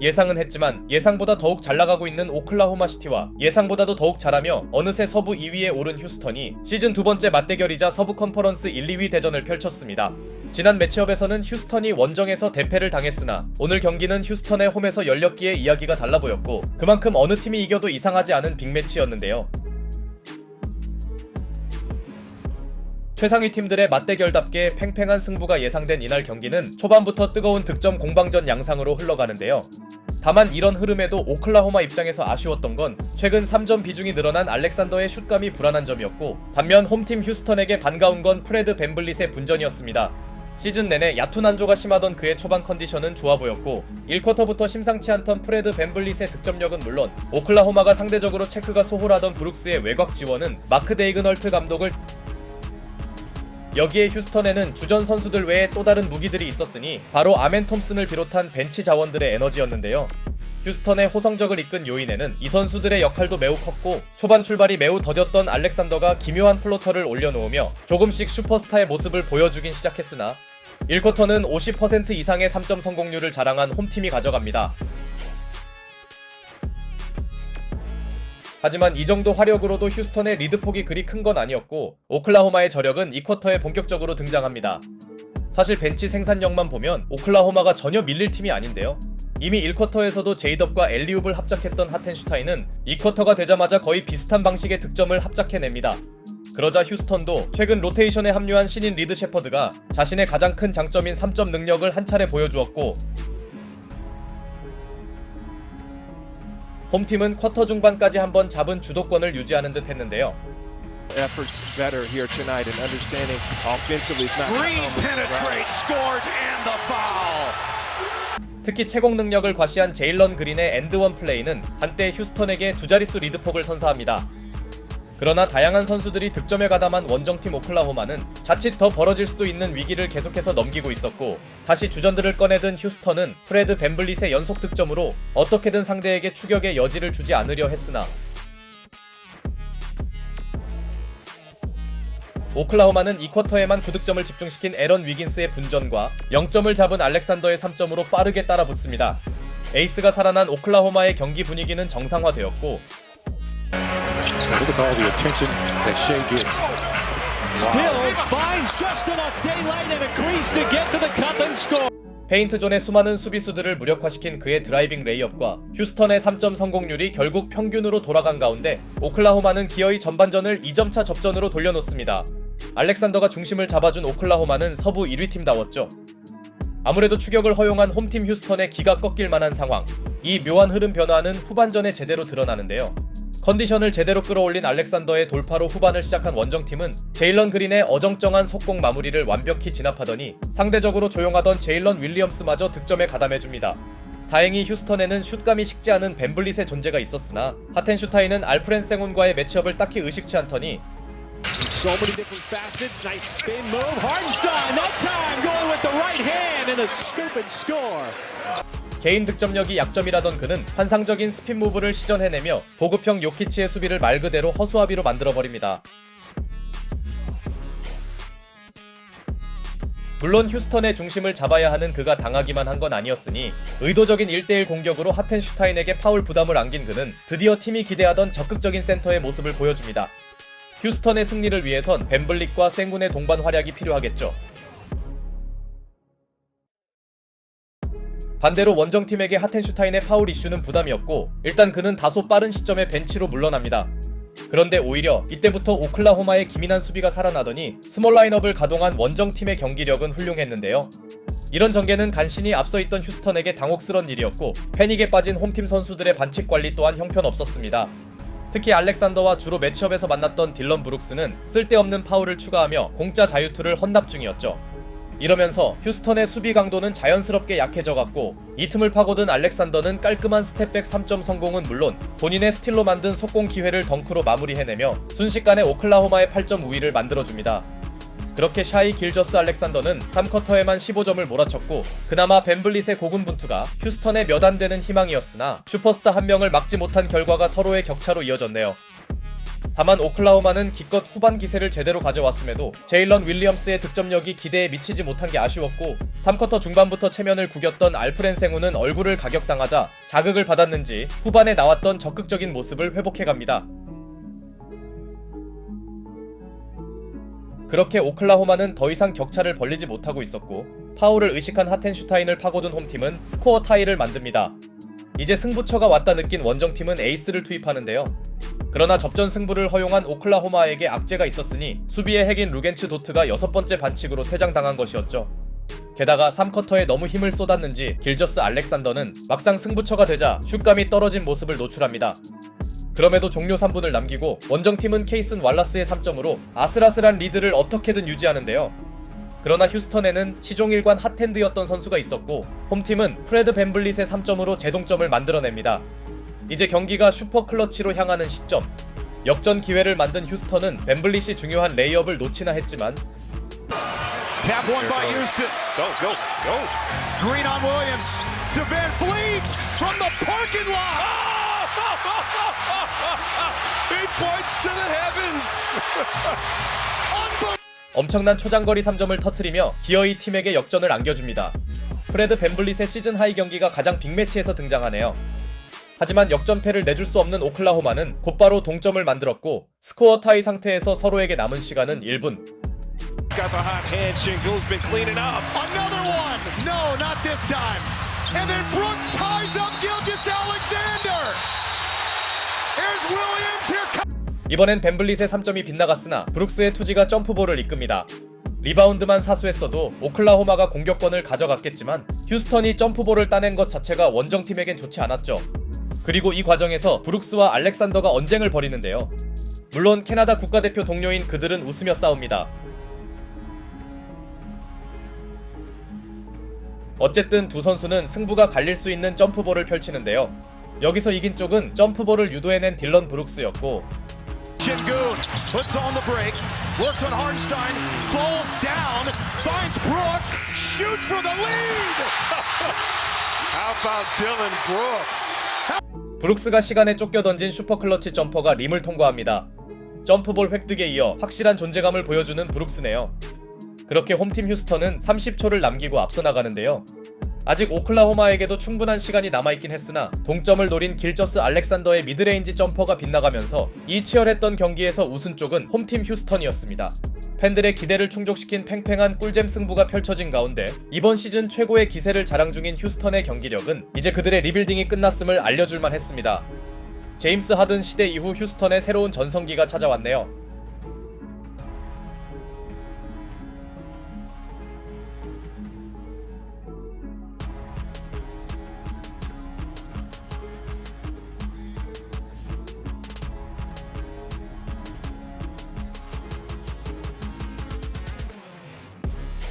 예상은 했지만 예상보다 더욱 잘 나가고 있는 오클라호마 시티와 예상보다도 더욱 잘하며 어느새 서부 2위에 오른 휴스턴이 시즌 두 번째 맞대결이자 서부 컨퍼런스 1, 2위 대전을 펼쳤습니다. 지난 매치업에서는 휴스턴이 원정에서 대패를 당했으나 오늘 경기는 휴스턴의 홈에서 열렸기에 이야기가 달라 보였고 그만큼 어느 팀이 이겨도 이상하지 않은 빅매치였는데요. 최상위 팀들의 맞대결답게 팽팽한 승부가 예상된 이날 경기는 초반부터 뜨거운 득점 공방전 양상으로 흘러가는데요. 다만 이런 흐름에도 오클라호마 입장에서 아쉬웠던 건 최근 3점 비중이 늘어난 알렉산더의 슛감이 불안한 점이었고 반면 홈팀 휴스턴에게 반가운 건 프레드 벤블릿의 분전이었습니다. 시즌 내내 얕은 한조가 심하던 그의 초반 컨디션은 좋아 보였고 1쿼터부터 심상치 않던 프레드 벤블릿의 득점력은 물론 오클라호마가 상대적으로 체크가 소홀하던 브룩스의 외곽 지원은 마크 데이그널트 감독을 여기에 휴스턴에는 주전 선수들 외에 또 다른 무기들이 있었으니 바로 아멘 톰슨을 비롯한 벤치 자원들의 에너지였는데요. 휴스턴의 호성적을 이끈 요인에는 이 선수들의 역할도 매우 컸고 초반 출발이 매우 더뎠던 알렉산더가 기묘한 플로터를 올려놓으며 조금씩 슈퍼스타의 모습을 보여주긴 시작했으나 1쿼터는 50% 이상의 3점 성공률을 자랑한 홈팀이 가져갑니다. 하지만 이 정도 화력으로도 휴스턴의 리드폭이 그리 큰 건 아니었고 오클라호마의 저력은 이 쿼터에 본격적으로 등장합니다. 사실 벤치 생산력만 보면 오클라호마가 전혀 밀릴 팀이 아닌데요. 이미 1쿼터에서도 제이덥과 엘리웁을 합작했던 하텐슈타인은 2쿼터가 되자마자 거의 비슷한 방식의 득점을 합작해냅니다. 그러자 휴스턴도 최근 로테이션에 합류한 신인 리드 셰퍼드가 자신의 가장 큰 장점인 3점 능력을 한 차례 보여주었고 홈팀은 쿼터 중반까지 한번 잡은 주도권을 유지하는 듯 했는데요. efforts better here tonight and understanding offensively. It's not Green Oh, penetrates, scores, and the foul. 특히 채공 능력을 과시한 제일런 그린의 엔드원 플레이는 한때 휴스턴에게 두 자릿수 리드폭을 선사합니다. 그러나 다양한 선수들이 득점에 가담한 원정팀 오클라호마는 자칫 더 벌어질 수도 있는 위기를 계속해서 넘기고 있었고 다시 주전들을 꺼내든 휴스턴은 프레드 벤블릿의 연속 득점으로 어떻게든 상대에게 추격의 여지를 주지 않으려 했으나 오클라호마는 2쿼터에만 9득점을 집중시킨 에런 위긴스의 분전과 0점을 잡은 알렉산더의 3점으로 빠르게 따라붙습니다. 에이스가 살아난 오클라호마의 경기 분위기는 정상화되었고 Look at all the attention that Shea gets. Still finds just enough daylight and a crease to get to the cup and score. 페인트 존의 수많은 수비수들을 무력화시킨 그의 드라이빙 레이업과 휴스턴의 3점 성공률이 결국 평균으로 돌아간 가운데 오클라호마는 기어이 전반전을 2점차 접전으로 돌려놓습니다. 알렉산더가 중심을 잡아준 오클라호마는 서부 1위 팀다웠죠. 아무래도 추격을 허용한 홈팀 휴스턴의 기가 꺾일 만한 상황. 이 묘한 흐름 변화는 후반전에 제대로 드러나는데요. 컨디션을 제대로 끌어올린 알렉산더의 돌파로 후반을 시작한 원정팀은 제일런 그린의 어정쩡한 속공 마무리를 완벽히 진압하더니 상대적으로 조용하던 제일런 윌리엄스마저 득점에 가담해줍니다. 다행히 휴스턴에는 슛감이 식지 않은 벤블릿의 존재가 있었으나 하텐슈타인은 알프렌 생훈과의 매치업을 딱히 의식치 않더니. 개인 득점력이 약점이라던 그는 환상적인 스핀 무브를 시전해내며 보급형 요키치의 수비를 말 그대로 허수아비로 만들어버립니다. 물론 휴스턴의 중심을 잡아야 하는 그가 당하기만 한 건 아니었으니 의도적인 1대1 공격으로 하텐슈타인에게 파울 부담을 안긴 그는 드디어 팀이 기대하던 적극적인 센터의 모습을 보여줍니다. 휴스턴의 승리를 위해선 벤블릭과 생군의 동반 활약이 필요하겠죠. 반대로 원정팀에게 하텐슈타인의 파울 이슈는 부담이었고 일단 그는 다소 빠른 시점에 벤치로 물러납니다. 그런데 오히려 이때부터 오클라호마의 기민한 수비가 살아나더니 스몰 라인업을 가동한 원정팀의 경기력은 훌륭했는데요. 이런 전개는 간신히 앞서 있던 휴스턴에게 당혹스런 일이었고 패닉에 빠진 홈팀 선수들의 반칙 관리 또한 형편없었습니다. 특히 알렉산더와 주로 매치업에서 만났던 딜런 브룩스는 쓸데없는 파울을 추가하며 공짜 자유투를 헌납 중이었죠. 이러면서 휴스턴의 수비 강도는 자연스럽게 약해져갔고 이 틈을 파고든 알렉산더는 깔끔한 스텝백 3점 성공은 물론 본인의 스틸로 만든 속공 기회를 덩크로 마무리해내며 순식간에 오클라호마의 8점 우위를 만들어줍니다. 그렇게 샤이 길저스 알렉산더는 3쿼터에만 15점을 몰아쳤고 그나마 벤블릿의 고군분투가 휴스턴의 몇 안 되는 희망이었으나 슈퍼스타 한 명을 막지 못한 결과가 서로의 격차로 이어졌네요. 다만 오클라호마는 기껏 후반 기세를 제대로 가져왔음에도 제일런 윌리엄스의 득점력이 기대에 미치지 못한 게 아쉬웠고 3쿼터 중반부터 체면을 구겼던 알프렌 생우는 얼굴을 가격당하자 자극을 받았는지 후반에 나왔던 적극적인 모습을 회복해갑니다. 그렇게 오클라호마는 더 이상 격차를 벌리지 못하고 있었고 파울을 의식한 하텐슈타인을 파고든 홈팀은 스코어 타이를 만듭니다. 이제 승부처가 왔다 느낀 원정팀은 에이스를 투입하는데요. 그러나 접전 승부를 허용한 오클라호마에게 악재가 있었으니 수비의 핵인 루겐츠 도트가 여섯 번째 반칙으로 퇴장당한 것이었죠. 게다가 3쿼터에 너무 힘을 쏟았는지 길저스 알렉산더는 막상 승부처가 되자 슛감이 떨어진 모습을 노출합니다. 그럼에도 종료 3분을 남기고 원정팀은 케이슨 왈라스의 3점으로 아슬아슬한 리드를 어떻게든 유지하는데요. 그러나 휴스턴에는 시종일관 핫핸드였던 선수가 있었고 홈팀은 프레드 벤블릿의 3점으로 제동점을 만들어냅니다. 이제 경기가 슈퍼 클러치로 향하는 시점. 역전 기회를 만든 휴스턴은 벤블릿이 중요한 레이업을 놓치나 했지만 Tap one by Houston. Go, go, go. Green on Williams. To Van Fleet from the parking lot. He points to the heavens. Unbelievable. 엄청난 초장거리 3점을 터트리며 기어이 팀에게 역전을 안겨줍니다. 프레드 벤블릿의 시즌 하이 경기가 가장 빅매치에서 등장하네요. 하지만 역전패를 내줄 수 없는 오클라호마는 곧바로 동점을 만들었고 스코어 타이 상태에서 서로에게 남은 시간은 1분. Got the hot hand. Shingo's been cleaning up. Another one. No, not this time. And then Brooks ties up Gilgis Alexander. Here's Williams. Here comes. 이번엔 벤블릿의 3점이 빗나갔으나 브룩스의 투지가 점프볼을 이끕니다. 리바운드만 사수했어도 오클라호마가 공격권을 가져갔겠지만 휴스턴이 점프볼을 따낸 것 자체가 원정팀에겐 좋지 않았죠. 그리고 이 과정에서 브룩스와 알렉산더가 언쟁을 벌이는데요. 물론 캐나다 국가대표 동료인 그들은 웃으며 싸웁니다. 어쨌든 두 선수는 승부가 갈릴 수 있는 점프볼을 펼치는데요. 여기서 이긴 쪽은 점프볼을 유도해낸 딜런 브룩스였고 브룩스가 시간에 쫓겨 던진 슈퍼클러치 점퍼가 림을 통과합니다. 점프볼 획득에 이어 확실한 존재감을 보여주는 브룩스네요. 그렇게 홈팀 휴스턴은 30초를 남기고 앞서 나가는데요. 아직 오클라호마에게도 충분한 시간이 남아있긴 했으나 동점을 노린 길저스 알렉산더의 미드레인지 점퍼가 빗나가면서 이 치열했던 경기에서 우승 쪽은 홈팀 휴스턴이었습니다. 팬들의 기대를 충족시킨 팽팽한 꿀잼 승부가 펼쳐진 가운데 이번 시즌 최고의 기세를 자랑 중인 휴스턴의 경기력은 이제 그들의 리빌딩이 끝났음을 알려줄만 했습니다. 제임스 하든 시대 이후 휴스턴의 새로운 전성기가 찾아왔네요.